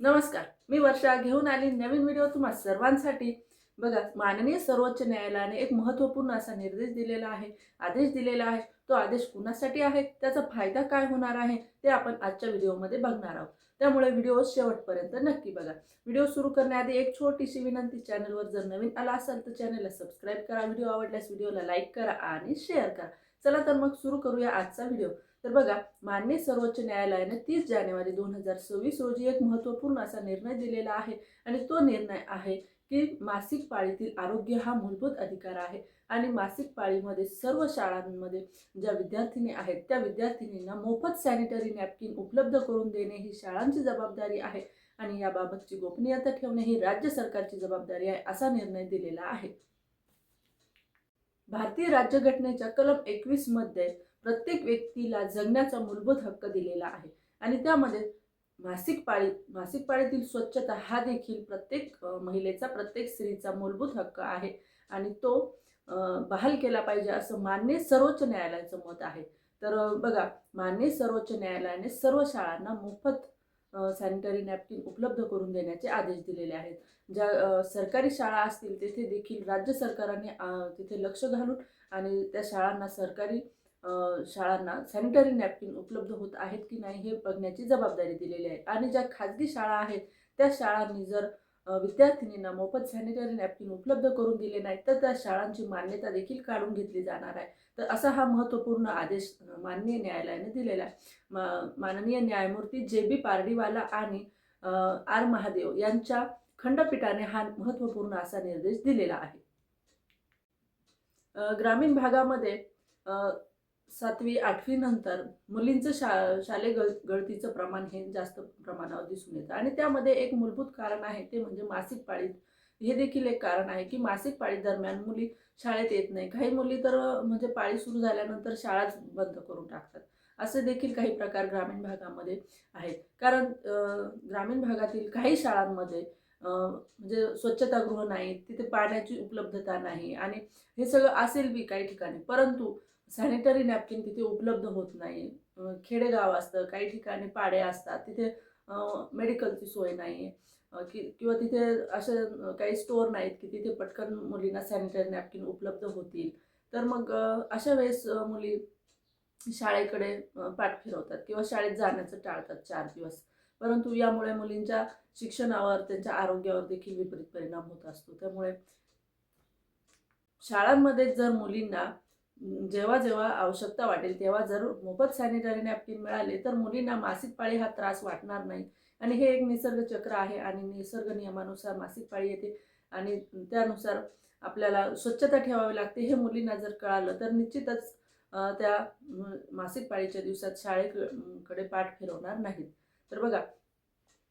नमस्कार. मी वर्षा घेऊन आली नवीन व्हिडिओ तुम्हा सर्वांसाठी. बघा माननीय सर्वोच्च न्यायालयाने एक महत्त्वपूर्ण असा निर्देश दिलेला आहे आदेश दिलेला आहे. तो आदेश कुणासाठी आहे? त्याचा फायदा काय होणार आहे? ते आपण आजच्या व्हिडिओमध्ये बघणार आहोत. त्यामुळे व्हिडिओ शेवटपर्यंत नक्की बघा. व्हिडिओ सुरू करण्याआधी एक छोटीशी विनंती चॅनलवर जर नवीन आला असाल तर चॅनलला सबस्क्राईब करा व्हिडिओ आवडल्यास व्हिडिओला लाईक करा आणि शेअर करा. चला तर मग सुरू करूया आजचा व्हिडिओ. तर बघा माननीय सर्वोच्च न्यायालयाने तीस जानेवारी दोन हजार सव्वीस रोजी एक महत्त्वपूर्ण असा निर्णय दिलेला आहे आणि तो निर्णय आहे की मासिक पाळीतील आरोग्य हा मूलभूत अधिकार आहे. आणि मासिक पाळीमध्ये सर्व शाळांमध्ये ज्या विद्यार्थिनी आहेत त्या विद्यार्थिनींना मोफत सॅनिटरी नॅपकिन उपलब्ध करून देणे ही शाळांची जबाबदारी आहे. आणि याबाबतची गोपनीयता ठेवणे ही राज्य सरकारची जबाबदारी आहे असा निर्णय दिलेला आहे. भारतीय राज्यघटनेच्या कलम एकवीसमध्ये प्रत्येक व्यक्तीला जगण्याचा मूलभूत हक्क दिलेला आहे. आणि त्यामध्ये मासिक पाळी मासिक पाळीतील स्वच्छता हा देखील प्रत्येक महिलेचा प्रत्येक स्त्रीचा मूलभूत हक्क आहे. आणि तो बहाल केला पाहिजे असं मान्य सर्वोच्च न्यायालयाचं मत आहे. तर बघा मान्य सर्वोच्च न्यायालयाने सर्व शाळांना मोफत सॅनिटरी नॅपकिन उपलब्ध करून देण्याचे आदेश दिलेले आहेत. ज्या सरकारी शाळा असतील तेथे देखील राज्य सरकारने तिथे लक्ष घालून आणि त्या शाळांना सरकारी शाळांना सॅनिटरी नॅपकिन उपलब्ध होत आहेत की नाही हे बघण्याची जबाबदारी दिलेली आहे. आणि ज्या खाजगी शाळा आहेत त्या शाळांनी जर विद्यार्थिनींना मोफत सॅनिटरी नॅपकिन उपलब्ध करून दिले नाही तर त्या शाळांची मान्यता देखील काढून घेतली जाणार आहे. तर असा हा महत्त्वपूर्ण आदेश माननीय न्यायालयाने दिलेला आहे. माननीय न्यायमूर्ती जे बी पारडीवाला आणि आर महादेव यांच्या खंडपीठाने हा महत्त्वपूर्ण असा निर्देश दिलेला आहे. ग्रामीण भागामध्ये सातवी आठवी नंतर मुलींचं शा शालेय गळ गळतीचं प्रमाण हे जास्त प्रमाणावर दिसून येतं. आणि त्यामध्ये एक मूलभूत कारण आहे ते म्हणजे मासिक पाळीत. हे देखील एक कारण आहे की मासिक पाळी दरम्यान मुली शाळेत येत नाही. काही मुली तर म्हणजे पाळी सुरू झाल्यानंतर शाळाच बंद करून टाकतात. असे देखील काही प्रकार ग्रामीण भागामध्ये आहेत. कारण ग्रामीण भागातील काही शाळांमध्ये म्हणजे स्वच्छतागृह नाही तिथे पाण्याची उपलब्धता नाही आणि हे सगळं असेल बी काही ठिकाणी. परंतु सॅनिटरी नॅपकिन तिथे उपलब्ध होत नाही. खेडेगाव असतं काही ठिकाणी पाडे असतात तिथे मेडिकलची सोय नाही. आहे कि किंवा तिथे असे काही स्टोअर नाहीत की तिथे पटकन मुलींना सॅनिटरी नॅपकिन उपलब्ध होतील. तर मग अशा वेळेस मुली शाळेकडे पाठ फिरवतात किंवा शाळेत जाण्याचं टाळतात चार दिवस. परंतु यामुळे मुलींच्या शिक्षणावर त्यांच्या आरोग्यावर देखील विपरीत परिणाम होत असतो. त्यामुळे शाळांमध्ये जर मुलींना जेव्हा जेव्हा आवश्यकता वाटेल तेव्हा जर मोफत सॅनिटरी नॅपकिन मिळाले तर मुलींना मासिक पाळी हा त्रास वाटणार नाही. आणि हे एक निसर्ग चक्र आहे आणि निसर्ग नियमानुसार मासिक पाळी येते आणि त्यानुसार आपल्याला स्वच्छता ठेवावी लागते हे मुलींना जर कळालं तर निश्चितच त्या मासिक पाळीच्या दिवसात शाळेकडे पाठ फिरवणार नाहीत. तर बघा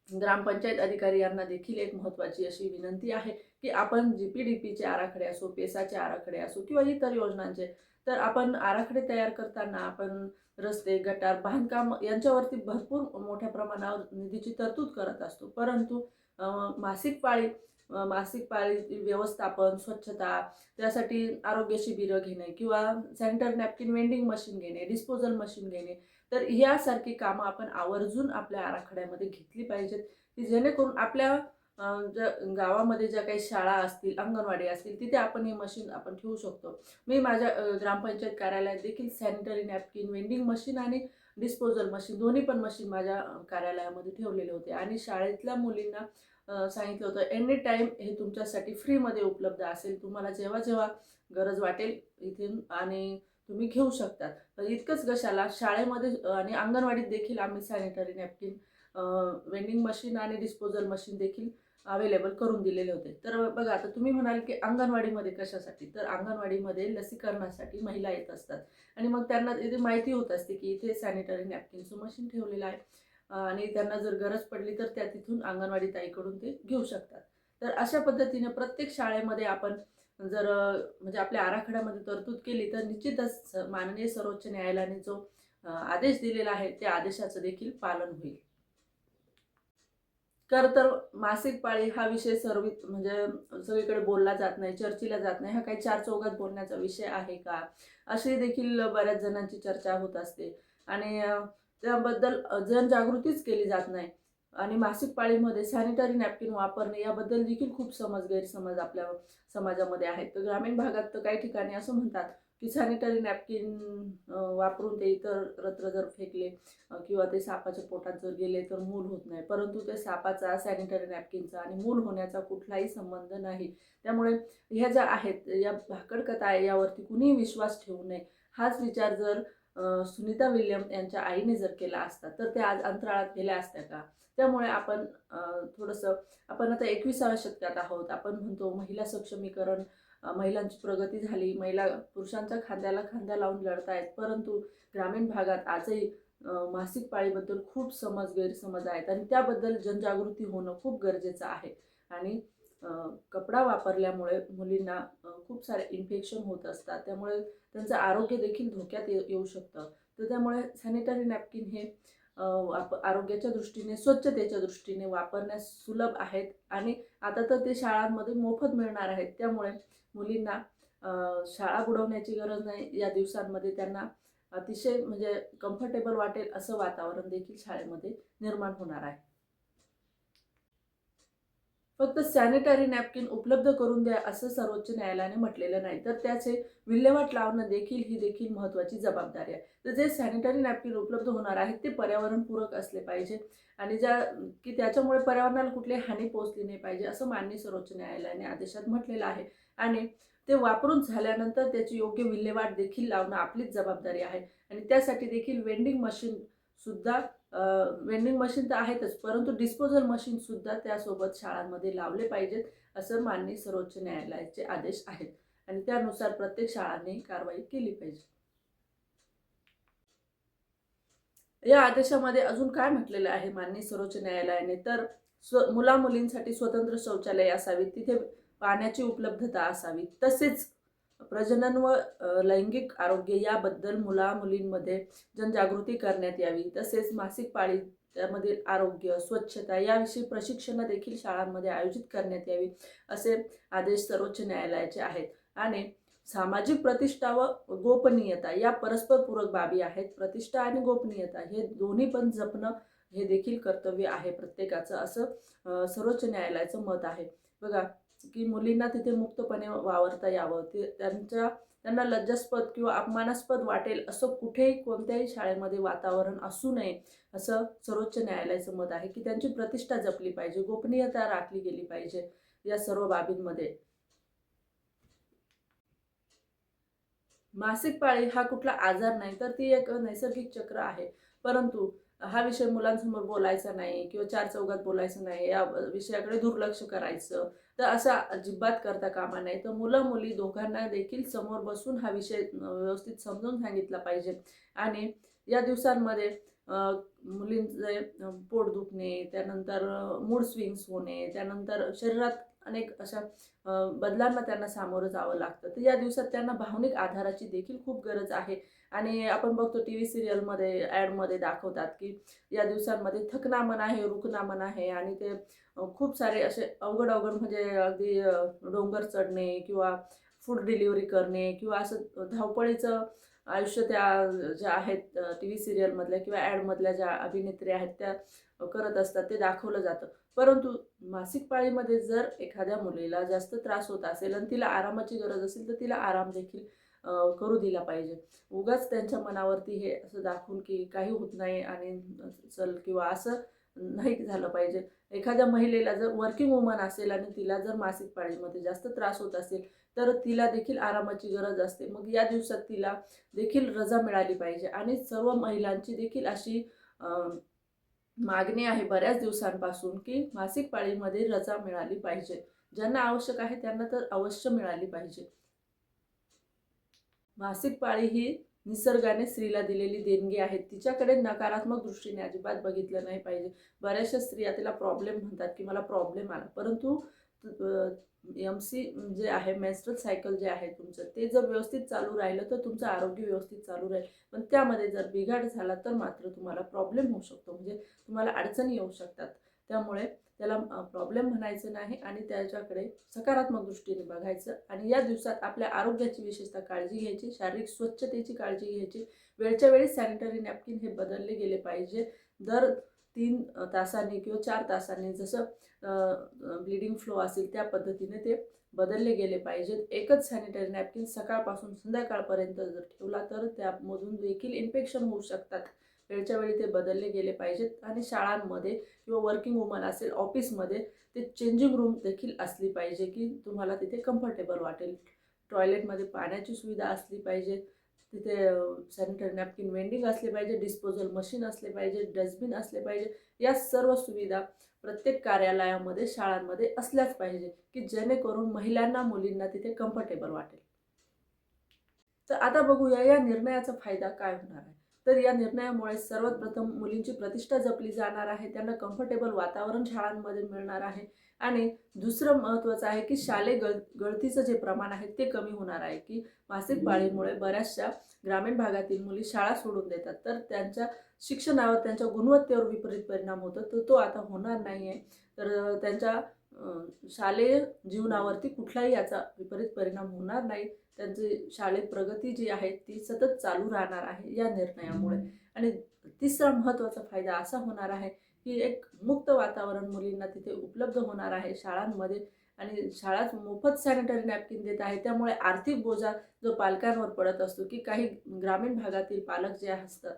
ग्रामपंचायत अधिकारी यांना देखील एक महत्त्वाची अशी विनंती आहे की आपण जी पी डी पीचे आराखडे असो पेसाचे आराखडे असो किंवा इतर योजनांचे तर आपण आराखडे तयार करताना आपण रस्ते गटार बांधकाम यांच्यावरती भरपूर मोठ्या प्रमाणावर निधीची तरतूद करत असतो. परंतु मासिक पाळी मासिक पाळी व्यवस्थापन स्वच्छता त्यासाठी आरोग्य शिबिरं घेणे किंवा सेंटर नॅपकिन वेंडिंग मशीन घेणे डिस्पोजल मशीन घेणे तर ह्यासारखी कामं आपण आवर्जून आपल्या आराखड्यामध्ये घेतली पाहिजेत की जेणेकरून आपल्या ज्या गावामध्ये ज्या काही शाळा असतील अंगणवाडी असतील तिथे आपण हे मशीन आपण ठेवू शकतो. मी माझ्या ग्रामपंचायत कार्यालयात देखील सॅनिटरी नॅपकिन वेंडिंग मशीन आणि डिस्पोजल मशीन दोन्ही पण मशीन माझ्या कार्यालयामध्ये ठेवलेले होते. आणि शाळेतल्या मुलींना सांगितलं होतं एनी टाईम हे तुमच्यासाठी फ्रीमध्ये उपलब्ध असेल तुम्हाला जेव्हा जेव्हा गरज वाटेल इथून आणि तुम्ही घेऊ शकतात. तर इतकंच कशाला शाळेमध्ये आणि अंगणवाडीत देखील आम्ही सॅनिटरी नॅपकिन वेंडिंग मशीन आणि डिस्पोजल मशीन देखील अवेलेबल करून दिलेले होते. तर बघा आता तुम्ही म्हणाल की अंगणवाडीमध्ये कशासाठी? तर अंगणवाडीमध्ये लसीकरणासाठी महिला येत असतात. आणि मग त्यांना इथे माहिती होत असते की इथे सॅनिटरी नॅपकिनचं मशीन ठेवलेलं आहे. आणि त्यांना जर गरज पडली तर त्या तिथून अंगणवाडी ताईकडून ते घेऊ शकतात. तर अशा पद्धतीने प्रत्येक शाळेमध्ये आपण जर म्हणजे आपल्या आराखड्यामध्ये तरतूद केली तर निश्चितच माननीय सर्वोच्च न्यायालयाने जो आदेश दिलेला आहे त्या आदेशाचं देखील पालन होईल. खर तर मासिक पाळी हा विषय सर्व म्हणजे सगळीकडे बोलला जात नाही चर्चेला जात नाही. हा काही चार चौघात बोलण्याचा विषय आहे का? अशी देखील बऱ्याच जणांची चर्चा होत असते. आणि त्याबद्दल जनजागृतीच केली जात नाही. आणि मासिक पाळीमध्ये सॅनिटरी नॅपकिन वापरणे याबद्दल देखील खूप समज गैरसमज आपल्या समाजामध्ये आहेत. तर ग्रामीण भागात तर काही ठिकाणी असं म्हणतात की सॅनिटरी नॅपकिन वापरून ते इतर रत्र जर फेकले किंवा ते सापाच्या पोटात जर गेले तर मूल होत नाही. परंतु ते सापाचा सॅनिटरी नॅपकिनचा आणि मूल होण्याचा कुठलाही संबंध नाही. त्यामुळे ह्या ज्या आहेत या भाकड कथा आहे यावरती कुणीही विश्वास ठेवू नये. हाच विचार जर सुनीता विल्यम यांच्या आईने जर केला असता तर ते आज अंतराळात गेल्या असत्या का? त्यामुळे आपण थोडंसं आपण आता एकविसाव्या शतकात आहोत. आपण म्हणतो महिला सक्षमीकरण महिलांची प्रगती झाली. महिला पुरुषांच्या खांद्याला खांदा लावून लढतायत. परंतु ग्रामीण भागात आजही मासिक पाळीबद्दल खूप समज गैरसमज आहेत आणि त्याबद्दल जनजागृती होणं खूप गरजेचं आहे. आणि कपडा वापरल्यामुळे मुलींना खूप सारे इन्फेक्शन होत असतात. त्यामुळे त्यांचं आरोग्य देखील धोक्यात ये- येऊ शकतं. तर त्यामुळे सॅनिटरी नॅपकिन हे वाप आरोग्याच्या दृष्टीने स्वच्छतेच्या दृष्टीने वापरण्यास सुलभ आहेत. आणि आता तर ते शाळांमध्ये मोफत मिळणार आहेत. त्यामुळे मुलींना शाळा बुडवण्याची गरज नाही. या दिवसांमध्ये त्यांना अतिशय म्हणजे कम्फर्टेबल वाटेल असं वातावरण देखील शाळेमध्ये निर्माण होणार आहे. फक्त सॅनिटरी नॅपकिन उपलब्ध करून द्या असं सर्वोच्च न्यायालयाने म्हटलेलं नाही. तर त्याचे विल्हेवाट लावणं देखील ही देखील महत्त्वाची जबाबदारी आहे. तर जे सॅनिटरी नॅपकिन उपलब्ध होणार आहेत ते पर्यावरणपूरक असले पाहिजे. आणि ज्या की त्याच्यामुळे पर्यावरणाला कुठली हानी पोहोचली नाही पाहिजे असं माननीय सर्वोच्च न्यायालयाने आदेशात म्हटलेलं आहे. आणि ते वापरून झाल्यानंतर त्याची योग्य विल्हेवाट देखील लावणं आपलीच जबाबदारी आहे. आणि त्यासाठी देखील वेंडिंग मशीन सुद्धा वेंडिंग मशीन तर आहेतच परंतु डिस्पोजल मशीन सुद्धा त्यासोबत शाळांमध्ये लावले पाहिजेत असं माननीय सर्वोच्च न्यायालयाचे आदेश आहेत. आणि त्यानुसार प्रत्येक शाळांनी कारवाई केली पाहिजे. या आदेशामध्ये अजून काय म्हटलेलं आहे माननीय सर्वोच्च न्यायालयाने? तर स्व मुला मुलींसाठी स्वतंत्र शौचालय असावी तिथे पाण्याची उपलब्धता असावी. तसेच प्रजनन व लैंगिक आरोग्य याबद्दल मुला मुलींमध्ये जनजागृती करण्यात यावी. तसेच मासिक पाळी त्यामधील आरोग्य स्वच्छता याविषयी प्रशिक्षणं देखील शाळांमध्ये आयोजित करण्यात यावी असे आदेश सर्वोच्च न्यायालयाचे आहेत. आणि सामाजिक प्रतिष्ठा व गोपनीयता या परस्परपूरक बाबी आहेत. प्रतिष्ठा आणि गोपनीयता हे दोन्ही पण जपणं हे देखील कर्तव्य आहे प्रत्येकाचं असं सर्वोच्च न्यायालयाचं मत आहे. बघा की मुलींना तिथे मुक्तपणे वावरता यावं. ते त्यांच्या त्यांना लज्जास्पद किंवा अपमानास्पद वाटेल असं कुठेही कोणत्याही शाळेमध्ये वातावरण असू नये असं सर्वोच्च न्यायालयाचं मत आहे की त्यांची प्रतिष्ठा जपली पाहिजे गोपनीयता राखली गेली पाहिजे या सर्व बाबींमध्ये. मासिक पाळी हा कुठला आजार नाही तर ती एक नैसर्गिक चक्र आहे. परंतु हा विषय मुलांसमोर बोलायचा नाही किंवा चार चौघात बोलायचं नाही या विषयाकडे दुर्लक्ष करायचं तर असं अजिबात करता कामा नाही. तर मुलं मुली दोघांना देखील समोर बसून हा विषय व्यवस्थित समजून सांगितला पाहिजे. आणि या दिवसांमध्ये मुलींचे पोट दुखणे त्यानंतर मूड स्विंग्स होणे त्यानंतर शरीरात अनेक अशा बदलांना त्यांना सामोरं जावं लागतं. तर या दिवसात त्यांना भावनिक आधाराची देखील खूप गरज आहे. आणि आपण बघतो टी व्ही सिरियलमध्ये ॲडमध्ये दाखवतात की या दिवसांमध्ये थकनामन आहे रुकनामन आहे आणि ते खूप सारे असे अवघड अवघड म्हणजे अगदी डोंगर चढणे किंवा फूड डिलिव्हरी करणे किंवा असं धावपळीचं आयुष्य त्या ज्या आहेत टी व्ही सिरियलमधल्या किंवा ॲडमधल्या ज्या अभिनेत्री आहेत त्या करत असतात ते दाखवलं जातं. परंतु मासिक पाळीमध्ये जर एखाद्या मुलीला जास्त त्रास होत असेल आणि तिला आरामाची गरज असेल तर तिला आराम देखील करू दिला पाहिजे. उगाच त्यांच्या मनावरती हे असं दाखवून की काही होत नाही आणि चल किंवा असं नाही झालं पाहिजे. एखाद्या महिलेला जर वर्किंग वुमन असेल आणि तिला जर मासिक पाळीमध्ये जास्त त्रास होत असेल तर तिला देखील आरामाची गरज असते. मग या दिवसात तिला देखील रजा मिळाली पाहिजे. आणि सर्व महिलांची देखील अशी मागणी आहे बऱ्याच दिवसांपासून की मासिक पाळीमध्ये रजा मिळाली पाहिजे. ज्यांना आवश्यक आहे त्यांना तर अवश्य मिळाली पाहिजे. मासिक पाळी ही निसर्गाने स्त्रीला दिलेली देणगी आहे. तिच्याकडे नकारात्मक दृष्टीने अजिबात बघितलं नाही पाहिजे. बऱ्याचशा स्त्रिया तिला प्रॉब्लेम म्हणतात की मला प्रॉब्लेम आला. परंतु एम सी जे आहे मेन्स्ट्रल सायकल जे आहे तुमचं ते जर व्यवस्थित चालू राहिलं तर तुमचं आरोग्य व्यवस्थित चालू राहील. पण त्यामध्ये जर बिघाड झाला तर मात्र तुम्हाला प्रॉब्लेम होऊ शकतो. म्हणजे तुम्हाला अडचणी येऊ शकतात. त्यामुळे त्याला प्रॉब्लेम म्हणायचं नाही आणि त्याच्याकडे सकारात्मक दृष्टीने बघायचं आणि या दिवसात आपल्या आरोग्याची विशेषतः काळजी घ्यायची शारीरिक स्वच्छतेची काळजी घ्यायची. वेळच्या वेळी सॅनिटरी नॅपकिन हे बदलले गेले पाहिजे. दर तीन तासांनी किंवा चार तासांनी जसं ब्लिडिंग फ्लो असेल त्या पद्धतीने ते बदलले गेले पाहिजेत. एकच सॅनिटरी नॅपकिन सकाळपासून संध्याकाळपर्यंत जर ठेवला तर त्यामधून देखील इन्फेक्शन होऊ शकतात. वेळच्या वेळी ते बदलले गेले पाहिजेत. आणि शाळांमध्ये किंवा वर्किंग वुमन असेल ऑफिसमध्ये ते चेंजिंग रूम देखील असली पाहिजे की तुम्हाला तिथे कम्फर्टेबल वाटेल. टॉयलेटमध्ये पाण्याची सुविधा असली पाहिजे. तिथे सॅनिटरी नॅपकिन वेंडिंग असले पाहिजे डिस्पोजल मशीन असले पाहिजे डस्टबिन असले पाहिजे. या सर्व सुविधा प्रत्येक कार्यालयामध्ये शाळांमध्ये असल्याच पाहिजे की जेणेकरून महिलांना मुलींना तिथे कम्फर्टेबल वाटेल. तर आता बघूया या निर्णयाचा फायदा काय होणार आहे? तर या निर्णयामुळे सर्वात प्रथम मुलींची प्रतिष्ठा जपली जाणार आहे त्यांना कम्फर्टेबल वातावरण शाळांमध्ये मिळणार आहे आणि दुसरं महत्त्वाचं आहे की शालेय गळ गळतीचं जे प्रमाण आहे ते कमी होणार आहे की मासिक पाळीमुळे बऱ्याचशा ग्रामीण भागातील मुली शाळा सोडून देतात. तर त्यांच्या शिक्षणावर त्यांच्या गुणवत्तेवर विपरीत परिणाम होतो तर तो आता होणार नाही आहे तर त्यांच्या शालेय जीवनावरती कुठलाही याचा विपरीत परिणाम होणार नाही. त्यांची शाळेत प्रगती जी आहे ती सतत चालू राहणार आहे या निर्णयामुळे. आणि तिसरा महत्त्वाचा फायदा असा होणार आहे की एक मुक्त वातावरण मुलींना तिथे उपलब्ध होणार आहे शाळांमध्ये. आणि शाळाच मोफत सॅनिटरी नॅपकिन देत आहे. त्यामुळे आर्थिक बोजा जो पालकांवर पडत असतो की काही ग्रामीण भागातील पालक जे असतात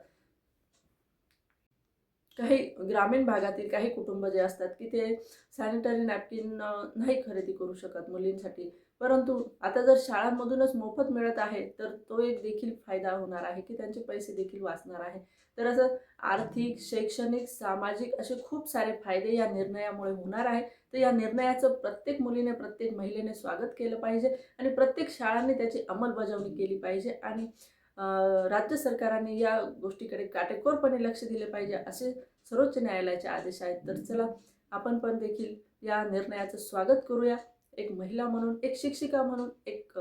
काही ग्रामीण भागातील काही कुटुंब जे असतात की ते सॅनिटरी नॅपकिन नाही खरेदी करू शकत मुलींसाठी. परंतु आता जर शाळांमधूनच मोफत मिळत आहे तर तो एक देखील फायदा होणार आहे की त्यांचे पैसे देखील वाचणार आहे. तर असं आर्थिक शैक्षणिक सामाजिक असे खूप सारे फायदे या निर्णयामुळे होणार आहे. तर या निर्णयाचं प्रत्येक मुलीने प्रत्येक महिलेने स्वागत केलं पाहिजे आणि प्रत्येक शाळांनी त्याची अंमलबजावणी केली पाहिजे आणि राज्य सरकारांनी या गोष्टीकडे काटेकोरपणे लक्ष दिले पाहिजे असे सर्वोच्च न्यायालयाचे आदेश आहेत. तर चला आपण पण देखील या निर्णयाचं स्वागत करूया. एक महिला म्हणून एक शिक्षिका म्हणून एक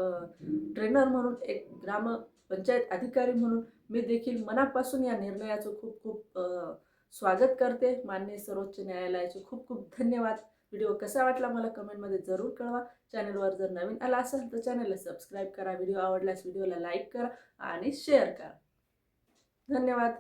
ट्रेनर म्हणून एक ग्रामपंचायत अधिकारी म्हणून मी देखील मनापासून या निर्णयाचं खूप खूप स्वागत करते. मान्य सर्वोच्च न्यायालयाचे खूप खूप धन्यवाद. व्हिडिओ कसा वाटला मला कमेंटमध्ये जरूर कळवा. चॅनलवर जर नवीन आला असेल तर चॅनलला सबस्क्राईब करा. व्हिडिओ आवडल्यास व्हिडिओला लाईक करा आणि शेअर करा. धन्यवाद.